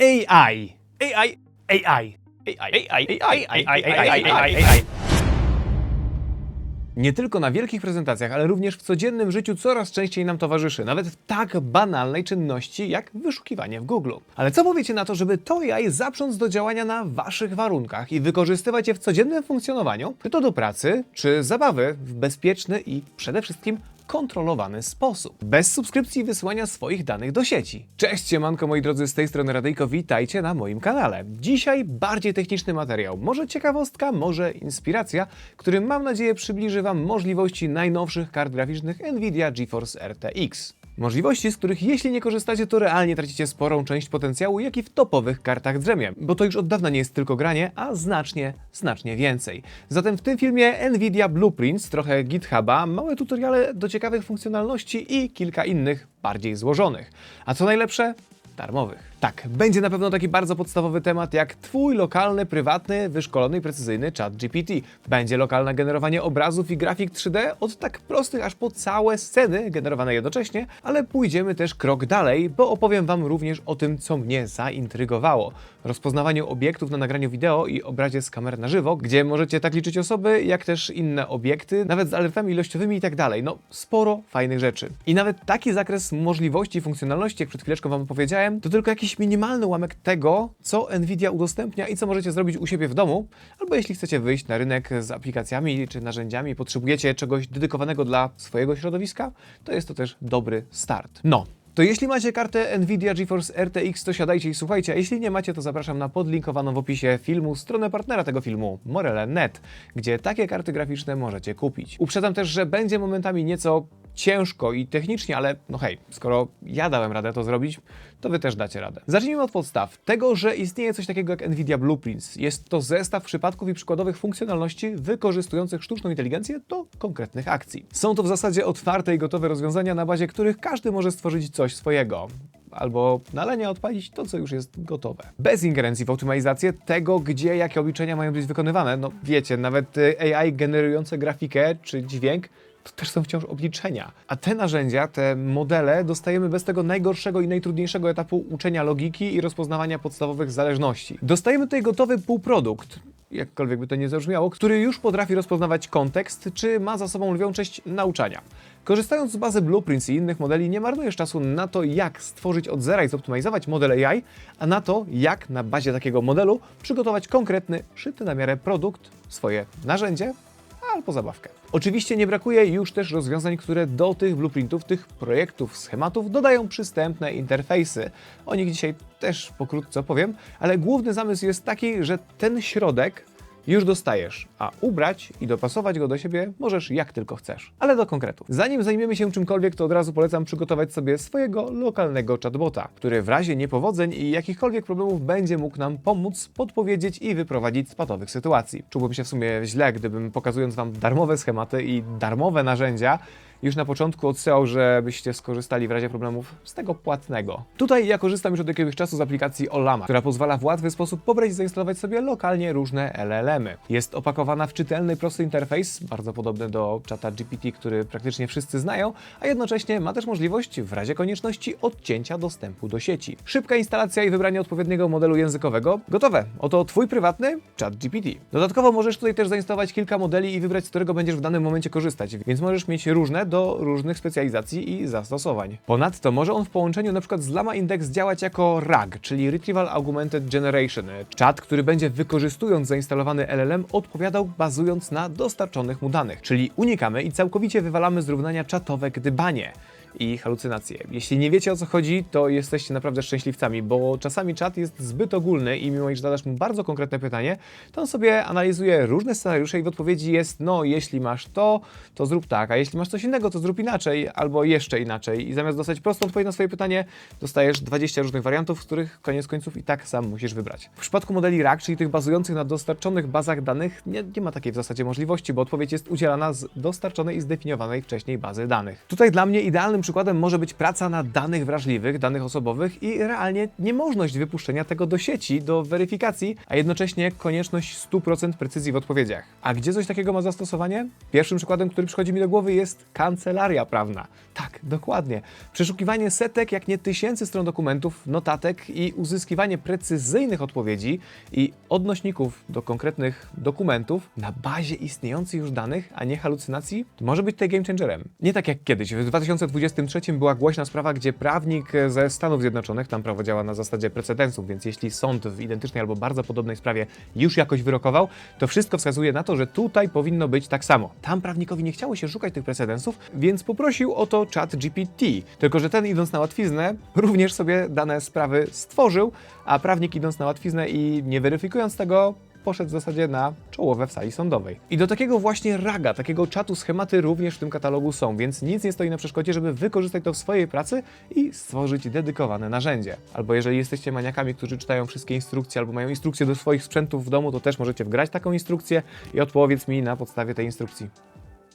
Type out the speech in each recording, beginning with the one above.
AI. AI. AI. AI. AI. AI. AI. AI. AI. AI. Nie tylko na wielkich prezentacjach, ale również w codziennym życiu coraz częściej nam towarzyszy, nawet w tak banalnej czynności jak wyszukiwanie w Google. Ale co powiecie na to, żeby to AI zaprząc do działania na waszych warunkach i wykorzystywać je w codziennym funkcjonowaniu, czy to do pracy, czy zabawy w bezpieczny i przede wszystkim kontrolowany sposób. Bez subskrypcji i wysyłania swoich danych do sieci. Cześć, siemanko moi drodzy, z tej strony Radyjko, witajcie na moim kanale. Dzisiaj bardziej techniczny materiał, może ciekawostka, może inspiracja, który mam nadzieję przybliży Wam możliwości najnowszych kart graficznych Nvidia GeForce RTX. Możliwości, z których jeśli nie korzystacie, to realnie tracicie sporą część potencjału, jaki w topowych kartach drzemie, bo to już od dawna nie jest tylko granie, a znacznie, znacznie więcej. Zatem w tym filmie Nvidia Blueprints, trochę GitHuba, małe tutoriale do ciekawych funkcjonalności i kilka innych, bardziej złożonych. A co najlepsze? darmowych. Tak, będzie na pewno taki bardzo podstawowy temat jak Twój lokalny, prywatny, wyszkolony i precyzyjny chat GPT. Będzie lokalne generowanie obrazów i grafik 3D od tak prostych aż po całe sceny generowane jednocześnie, ale pójdziemy też krok dalej, bo opowiem Wam również o tym, co mnie zaintrygowało. Rozpoznawaniu obiektów na nagraniu wideo i obrazie z kamer na żywo, gdzie możecie tak liczyć osoby, jak też inne obiekty, nawet z alertami ilościowymi i tak dalej. No, sporo fajnych rzeczy. I nawet taki zakres możliwości i funkcjonalności, jak przed chwileczką Wam opowiedziałem, to tylko jakiś minimalny ułamek tego, co Nvidia udostępnia i co możecie zrobić u siebie w domu, albo jeśli chcecie wyjść na rynek z aplikacjami czy narzędziami potrzebujecie czegoś dedykowanego dla swojego środowiska, to jest to też dobry start. No, to jeśli macie kartę Nvidia GeForce RTX, to siadajcie i słuchajcie, a jeśli nie macie, to zapraszam na podlinkowaną w opisie filmu stronę partnera tego filmu, Morele.net, gdzie takie karty graficzne możecie kupić. Uprzedzam też, że będzie momentami nieco ciężko i technicznie, ale no hej, skoro ja dałem radę to zrobić, to wy też dacie radę. Zacznijmy od podstaw. Tego, że istnieje coś takiego jak Nvidia Blueprints. Jest to zestaw przypadków i przykładowych funkcjonalności wykorzystujących sztuczną inteligencję do konkretnych akcji. Są to w zasadzie otwarte i gotowe rozwiązania, na bazie których każdy może stworzyć coś swojego albo nalenia odpalić to, co już jest gotowe. Bez ingerencji w optymalizację tego, gdzie jakie obliczenia mają być wykonywane. No wiecie, nawet y, AI generujące grafikę czy dźwięk to też są wciąż obliczenia. A te narzędzia, te modele dostajemy bez tego najgorszego i najtrudniejszego etapu uczenia logiki i rozpoznawania podstawowych zależności. Dostajemy tutaj gotowy półprodukt, jakkolwiek by to nie zabrzmiało, który już potrafi rozpoznawać kontekst, czy ma za sobą lwią część nauczania. Korzystając z bazy Blueprints i innych modeli, nie marnujesz czasu na to, jak stworzyć od zera i zoptymalizować model AI, a na to, jak na bazie takiego modelu przygotować konkretny, szyty na miarę produkt, swoje narzędzie albo zabawkę. Oczywiście nie brakuje już też rozwiązań, które do tych blueprintów, tych projektów, schematów dodają przystępne interfejsy. O nich dzisiaj też pokrótce opowiem, ale główny zamysł jest taki, że ten środek już dostajesz, a ubrać i dopasować go do siebie możesz jak tylko chcesz. Ale do konkretu. Zanim zajmiemy się czymkolwiek, to od razu polecam przygotować sobie swojego lokalnego chatbota, który w razie niepowodzeń i jakichkolwiek problemów będzie mógł nam pomóc, podpowiedzieć i wyprowadzić z patowych sytuacji. Czułbym się w sumie źle, gdybym pokazując Wam darmowe schematy i darmowe narzędzia, już na początku odsyłał, żebyście skorzystali w razie problemów z tego płatnego. Tutaj ja korzystam już od jakiegoś czasu z aplikacji Olama, która pozwala w łatwy sposób pobrać i zainstalować sobie lokalnie różne LLM-y. Jest opakowana w czytelny, prosty interfejs, bardzo podobny do czata GPT, który praktycznie wszyscy znają, a jednocześnie ma też możliwość w razie konieczności odcięcia dostępu do sieci. Szybka instalacja i wybranie odpowiedniego modelu językowego. Gotowe. Oto Twój prywatny chat GPT. Dodatkowo możesz tutaj też zainstalować kilka modeli i wybrać, z którego będziesz w danym momencie korzystać, więc możesz mieć różne do różnych specjalizacji i zastosowań. Ponadto może on w połączeniu np. z Lama Index działać jako RAG, czyli Retrieval Augmented Generation, czat, który będzie wykorzystując zainstalowany LLM odpowiadał bazując na dostarczonych mu danych, czyli unikamy i całkowicie wywalamy z równania czatowe gdybanie i halucynacje. Jeśli nie wiecie o co chodzi, to jesteście naprawdę szczęśliwcami, bo czasami czat jest zbyt ogólny i mimo iż zadasz mu bardzo konkretne pytanie, to on sobie analizuje różne scenariusze i w odpowiedzi jest no, jeśli masz to, to zrób tak, a jeśli masz coś innego, to zrób inaczej, albo jeszcze inaczej. I zamiast dostać prostą odpowiedź na swoje pytanie, dostajesz 20 różnych wariantów, których koniec końców i tak sam musisz wybrać. W przypadku modeli RAG, czyli tych bazujących na dostarczonych bazach danych, nie, nie ma takiej w zasadzie możliwości, bo odpowiedź jest udzielana z dostarczonej i zdefiniowanej wcześniej bazy danych. Tutaj dla mnie idealnym dobrym przykładem może być praca na danych wrażliwych, danych osobowych i realnie niemożność wypuszczenia tego do sieci, do weryfikacji, a jednocześnie konieczność 100% precyzji w odpowiedziach. A gdzie coś takiego ma zastosowanie? Pierwszym przykładem, który przychodzi mi do głowy jest kancelaria prawna. Tak, dokładnie. Przeszukiwanie setek, jak nie tysięcy stron dokumentów, notatek i uzyskiwanie precyzyjnych odpowiedzi i odnośników do konkretnych dokumentów na bazie istniejących już danych, a nie halucynacji, może być tutaj game changerem. Nie tak jak kiedyś. W 2023 była głośna sprawa, gdzie prawnik ze Stanów Zjednoczonych, tam prawo działa na zasadzie precedensów, więc jeśli sąd w identycznej albo bardzo podobnej sprawie już jakoś wyrokował, to wszystko wskazuje na to, że tutaj powinno być tak samo. Tam prawnikowi nie chciało się szukać tych precedensów, więc poprosił o to chat GPT. Tylko, że ten idąc na łatwiznę, również sobie dane sprawy stworzył, a prawnik idąc na łatwiznę i nie weryfikując tego, poszedł w zasadzie na czołowe w sali sądowej. I do takiego właśnie raga, takiego czatu schematy również w tym katalogu są, więc nic nie stoi na przeszkodzie, żeby wykorzystać to w swojej pracy i stworzyć dedykowane narzędzie. Albo jeżeli jesteście maniakami, którzy czytają wszystkie instrukcje albo mają instrukcje do swoich sprzętów w domu, to też możecie wgrać taką instrukcję i odpowiedz mi na podstawie tej instrukcji.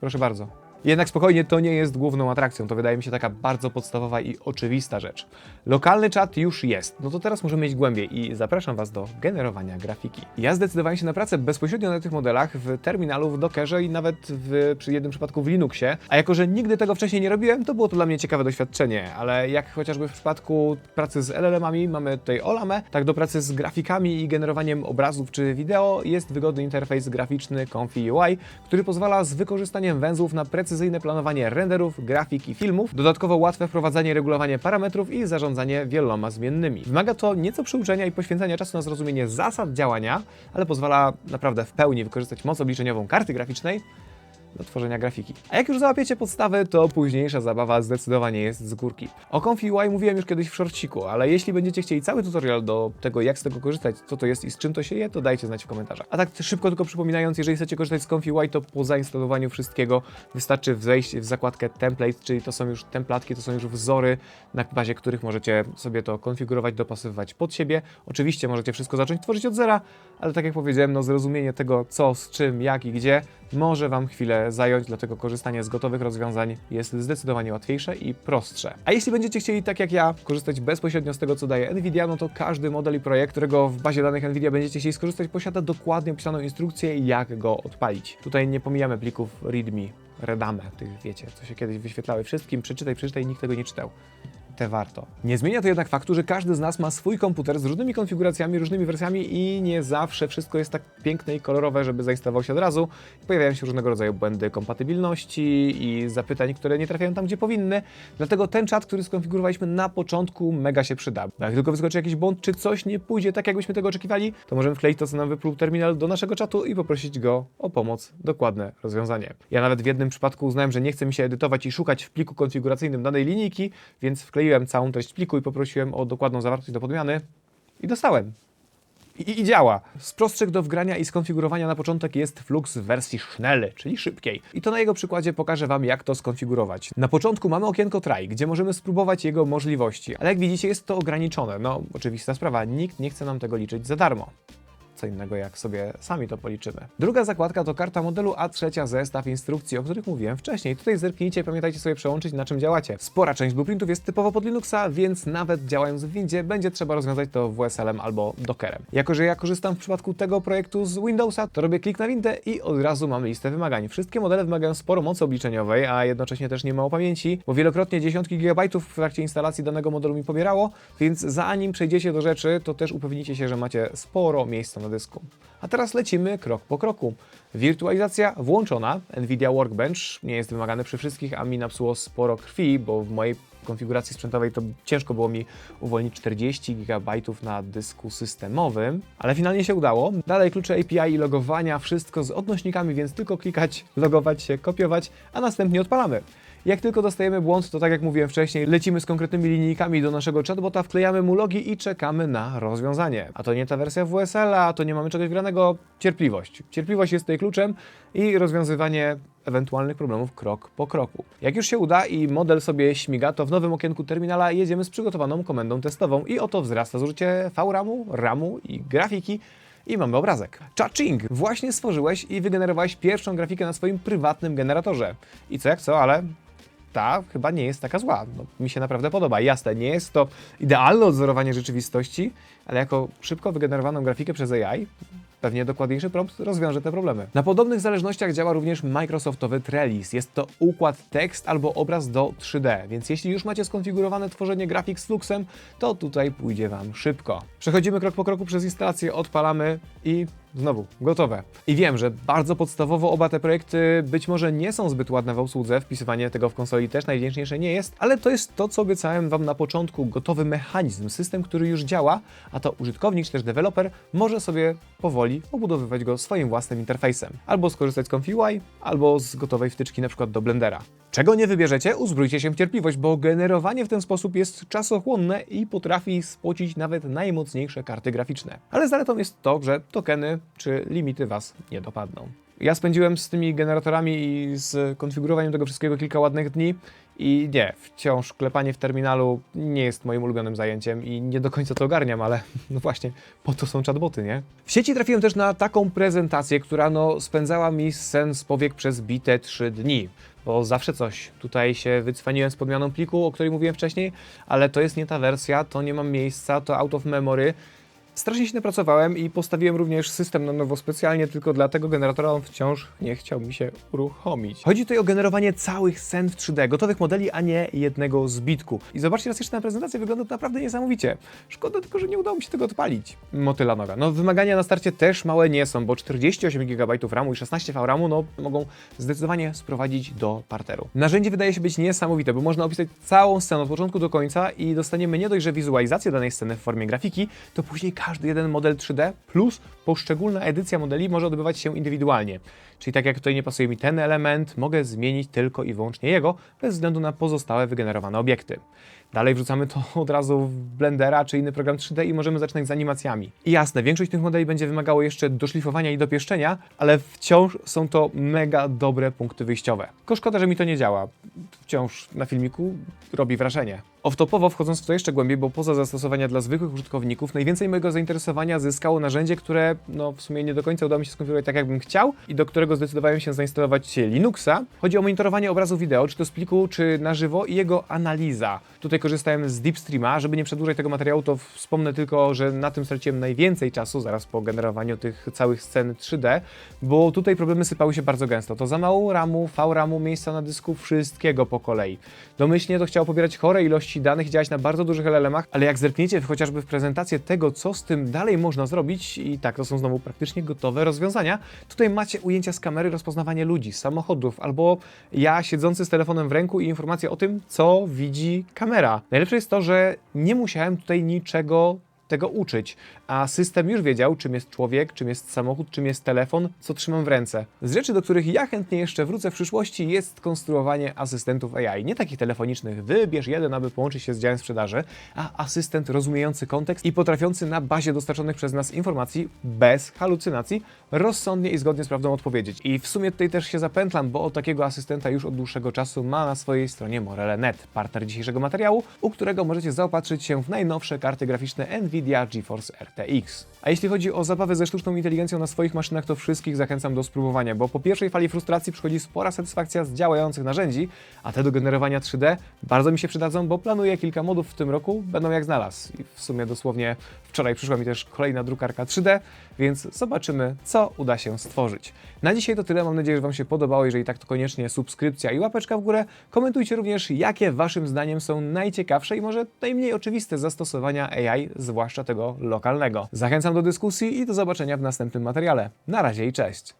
Proszę bardzo. Jednak spokojnie, to nie jest główną atrakcją. To wydaje mi się taka bardzo podstawowa i oczywista rzecz. Lokalny czat już jest. No to teraz możemy iść głębiej i zapraszam Was do generowania grafiki. Ja zdecydowałem się na pracę bezpośrednio na tych modelach w terminalu, w Dockerze i nawet w, przy jednym przypadku w Linuxie. A jako, że nigdy tego wcześniej nie robiłem, to było to dla mnie ciekawe doświadczenie. Ale jak chociażby w przypadku pracy z LLM-ami mamy tutaj Olamę, tak do pracy z grafikami i generowaniem obrazów czy wideo jest wygodny interfejs graficzny Comfy UI, który pozwala z wykorzystaniem węzłów na precyzyjne planowanie renderów, grafik i filmów, dodatkowo łatwe wprowadzanie, regulowanie parametrów i zarządzanie wieloma zmiennymi. Wymaga to nieco przyuczenia i poświęcania czasu na zrozumienie zasad działania, ale pozwala naprawdę w pełni wykorzystać moc obliczeniową karty graficznej do tworzenia grafiki. A jak już załapiecie podstawy, to późniejsza zabawa zdecydowanie jest z górki. O Comfy UI mówiłem już kiedyś w shortciku, ale jeśli będziecie chcieli cały tutorial do tego, jak z tego korzystać, co to jest i z czym to się je, to dajcie znać w komentarzach. A tak szybko tylko przypominając, jeżeli chcecie korzystać z Comfy UI, to po zainstalowaniu wszystkiego wystarczy wejść w zakładkę Templates, czyli to są już templatki, to są już wzory, na bazie których możecie sobie to konfigurować, dopasowywać pod siebie. Oczywiście możecie wszystko zacząć tworzyć od zera, ale tak jak powiedziałem, no zrozumienie tego, co, z czym, jak i gdzie, może Wam chwilę zająć, dlatego korzystanie z gotowych rozwiązań jest zdecydowanie łatwiejsze i prostsze. A jeśli będziecie chcieli, tak jak ja, korzystać bezpośrednio z tego, co daje Nvidia, no to każdy model i projekt, którego w bazie danych Nvidia będziecie chcieli skorzystać, posiada dokładnie opisaną instrukcję, jak go odpalić. Tutaj nie pomijamy plików README, redame, tych wiecie, co się kiedyś wyświetlały wszystkim, przeczytaj, przeczytaj, nikt tego nie czytał te warto. Nie zmienia to jednak faktu, że każdy z nas ma swój komputer z różnymi konfiguracjami, różnymi wersjami i nie zawsze wszystko jest tak piękne i kolorowe, żeby zainstalował się od razu. Pojawiają się różnego rodzaju błędy kompatybilności i zapytań, które nie trafiają tam, gdzie powinny. Dlatego ten czat, który skonfigurowaliśmy na początku, mega się przyda. Jak tylko wyskoczy jakiś błąd, czy coś nie pójdzie tak, jakbyśmy tego oczekiwali, to możemy wkleić to, co nam wypluł terminal do naszego czatu i poprosić go o pomoc, dokładne rozwiązanie. Ja nawet w jednym przypadku uznałem, że nie chce mi się edytować i szukać w pliku konfiguracyjnym danej linijki, więc wkleiłem całą treść pliku i poprosiłem o dokładną zawartość do podmiany i dostałem. I, I, działa. Z do wgrania i skonfigurowania na początek jest Flux w wersji Schnelle, czyli szybkiej. I to na jego przykładzie pokażę Wam, jak to skonfigurować. Na początku mamy okienko Try, gdzie możemy spróbować jego możliwości, ale jak widzicie jest to ograniczone. No, oczywista sprawa, nikt nie chce nam tego liczyć za darmo co innego jak sobie sami to policzymy. Druga zakładka to karta modelu, a trzecia zestaw instrukcji, o których mówiłem wcześniej. Tutaj zerknijcie, pamiętajcie sobie przełączyć na czym działacie. Spora część blueprintów jest typowo pod Linuxa, więc nawet działając w Windzie będzie trzeba rozwiązać to WSL-em albo Dockerem. Jako, że ja korzystam w przypadku tego projektu z Windowsa, to robię klik na windę i od razu mamy listę wymagań. Wszystkie modele wymagają sporo mocy obliczeniowej, a jednocześnie też nie mało pamięci, bo wielokrotnie dziesiątki gigabajtów w trakcie instalacji danego modelu mi pobierało, więc zanim przejdziecie do rzeczy, to też upewnijcie się, że macie sporo miejsca na dysku. A teraz lecimy krok po kroku. Wirtualizacja włączona, Nvidia Workbench nie jest wymagany przy wszystkich, a mi napsuło sporo krwi, bo w mojej konfiguracji sprzętowej to ciężko było mi uwolnić 40 GB na dysku systemowym, ale finalnie się udało. Dalej klucze API i logowania, wszystko z odnośnikami, więc tylko klikać, logować się, kopiować, a następnie odpalamy. Jak tylko dostajemy błąd, to tak jak mówiłem wcześniej, lecimy z konkretnymi linijkami do naszego chatbota, wklejamy mu logi i czekamy na rozwiązanie. A to nie ta wersja WSL, a to nie mamy czegoś wgranego. Cierpliwość. Cierpliwość jest tutaj kluczem i rozwiązywanie ewentualnych problemów krok po kroku. Jak już się uda i model sobie śmiga, to w nowym okienku terminala jedziemy z przygotowaną komendą testową i oto wzrasta zużycie VRAMu, RAMu i grafiki i mamy obrazek. Cha-ching! Właśnie stworzyłeś i wygenerowałeś pierwszą grafikę na swoim prywatnym generatorze. I co jak co, ale ta chyba nie jest taka zła. No, mi się naprawdę podoba. Jasne, nie jest to idealne odzorowanie rzeczywistości, ale jako szybko wygenerowaną grafikę przez AI Pewnie dokładniejszy prompt rozwiąże te problemy. Na podobnych zależnościach działa również Microsoftowy Trellis. Jest to układ tekst albo obraz do 3D, więc jeśli już macie skonfigurowane tworzenie grafik z Fluxem, to tutaj pójdzie Wam szybko. Przechodzimy krok po kroku przez instalację, odpalamy i Znowu, gotowe. I wiem, że bardzo podstawowo oba te projekty być może nie są zbyt ładne w obsłudze, wpisywanie tego w konsoli też najwdzięczniejsze nie jest, ale to jest to, co obiecałem Wam na początku, gotowy mechanizm, system, który już działa, a to użytkownik czy też deweloper może sobie powoli obudowywać go swoim własnym interfejsem. Albo skorzystać z ConfUI, albo z gotowej wtyczki np. do Blendera. Czego nie wybierzecie, uzbrójcie się w cierpliwość, bo generowanie w ten sposób jest czasochłonne i potrafi spocić nawet najmocniejsze karty graficzne. Ale zaletą jest to, że tokeny czy limity Was nie dopadną. Ja spędziłem z tymi generatorami i z konfigurowaniem tego wszystkiego kilka ładnych dni i nie, wciąż klepanie w terminalu nie jest moim ulubionym zajęciem i nie do końca to ogarniam, ale no właśnie, po to są chatboty, nie? W sieci trafiłem też na taką prezentację, która no spędzała mi sen z powiek przez bite 3 dni bo zawsze coś. Tutaj się wycwaniłem z podmianą pliku, o której mówiłem wcześniej, ale to jest nie ta wersja, to nie mam miejsca, to out of memory. Strasznie się napracowałem i postawiłem również system na nowo specjalnie tylko dla tego generatora, on wciąż nie chciał mi się uruchomić. Chodzi tutaj o generowanie całych scen w 3D, gotowych modeli, a nie jednego zbitku. I zobaczcie raz jeszcze na prezentację, wygląda to naprawdę niesamowicie. Szkoda tylko, że nie udało mi się tego odpalić. Motyla noga. No wymagania na starcie też małe nie są, bo 48 GB RAMu i 16 VRAMu no, mogą zdecydowanie sprowadzić do parteru. Narzędzie wydaje się być niesamowite, bo można opisać całą scenę od początku do końca i dostaniemy nie dość, że wizualizację danej sceny w formie grafiki, to później każdy jeden model 3D plus poszczególna edycja modeli może odbywać się indywidualnie. Czyli tak jak tutaj nie pasuje mi ten element, mogę zmienić tylko i wyłącznie jego, bez względu na pozostałe wygenerowane obiekty. Dalej wrzucamy to od razu w Blendera czy inny program 3D i możemy zaczynać z animacjami. I jasne, większość tych modeli będzie wymagało jeszcze doszlifowania i dopieszczenia, ale wciąż są to mega dobre punkty wyjściowe. Tylko szkoda, że mi to nie działa. Wciąż na filmiku robi wrażenie. Off-topowo wchodząc w to jeszcze głębiej, bo poza zastosowania dla zwykłych użytkowników, najwięcej mojego zainteresowania zyskało narzędzie, które no, w sumie nie do końca udało mi się skonfigurować tak, jakbym chciał i do którego zdecydowałem się zainstalować Linuxa. Chodzi o monitorowanie obrazu wideo, czy to z pliku, czy na żywo i jego analiza. Tutaj korzystałem z Deepstreama. Żeby nie przedłużać tego materiału, to wspomnę tylko, że na tym straciłem najwięcej czasu, zaraz po generowaniu tych całych scen 3D, bo tutaj problemy sypały się bardzo gęsto. To za mało RAMu, VRAMu, miejsca na dysku, wszystkiego po kolei. Domyślnie to chciało pobierać chore ilości danych działać na bardzo dużych LLM-ach, ale jak zerkniecie chociażby w prezentację tego, co z tym dalej można zrobić, i tak, to są znowu praktycznie gotowe rozwiązania, tutaj macie ujęcia z kamery, rozpoznawanie ludzi, samochodów, albo ja siedzący z telefonem w ręku i informacje o tym, co widzi kamera. Najlepsze jest to, że nie musiałem tutaj niczego tego uczyć, a system już wiedział, czym jest człowiek, czym jest samochód, czym jest telefon, co trzymam w ręce. Z rzeczy, do których ja chętnie jeszcze wrócę w przyszłości, jest konstruowanie asystentów AI. Nie takich telefonicznych, wybierz jeden, aby połączyć się z działem sprzedaży, a asystent rozumiejący kontekst i potrafiący na bazie dostarczonych przez nas informacji, bez halucynacji, rozsądnie i zgodnie z prawdą odpowiedzieć. I w sumie tutaj też się zapętlam, bo o takiego asystenta już od dłuższego czasu ma na swojej stronie Morele.net, partner dzisiejszego materiału, u którego możecie zaopatrzyć się w najnowsze karty graficzne Nvidia GeForce RTX. A jeśli chodzi o zabawę ze sztuczną inteligencją na swoich maszynach, to wszystkich zachęcam do spróbowania, bo po pierwszej fali frustracji przychodzi spora satysfakcja z działających narzędzi, a te do generowania 3D bardzo mi się przydadzą, bo planuję kilka modów w tym roku, będą jak znalazł. I w sumie dosłownie wczoraj przyszła mi też kolejna drukarka 3D, więc zobaczymy, co uda się stworzyć. Na dzisiaj to tyle, mam nadzieję, że Wam się podobało. Jeżeli tak, to koniecznie subskrypcja i łapeczka w górę. Komentujcie również, jakie Waszym zdaniem są najciekawsze i może najmniej oczywiste zastosowania AI, zwłaszcza tego lokalnego. Zachęcam do dyskusji i do zobaczenia w następnym materiale. Na razie i cześć!